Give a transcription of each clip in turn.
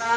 สั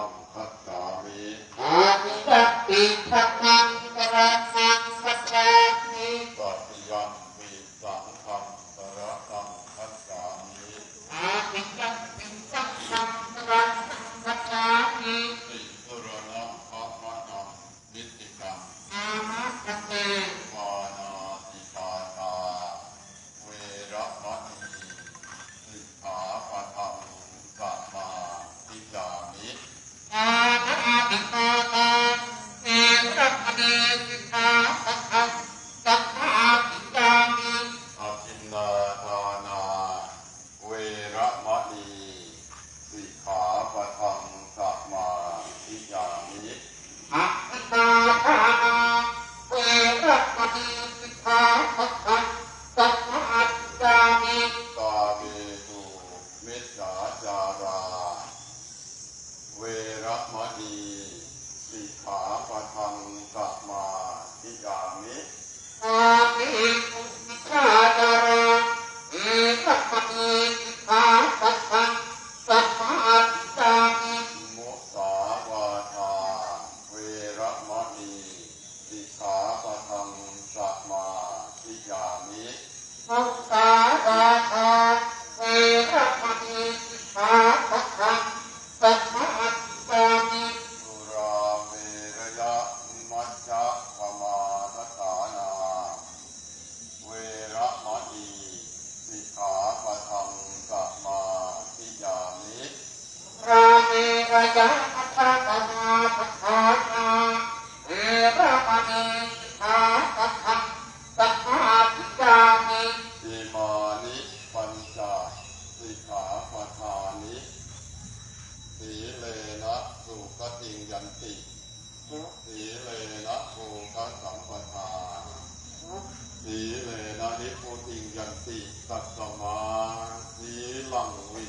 รนังคัจฉามิตติยมปีสั ระมะนีสิขาปะทังสัมมาทิฏฐามิกาเมตุมิจฉาจารา เวระมะ ทิฏฐามิสุราเมรยะมัจจะปมาทฐานาเวระมะนีสิกขาปะทังสัมมาทิฏฐามิอิมานิปัญจสิกขาปทานิ สีเลนะสุขติงยันติสีเลนะโภคสัมปทาสีเลนะนิพุติงยันติตัตตมาสีลังวิ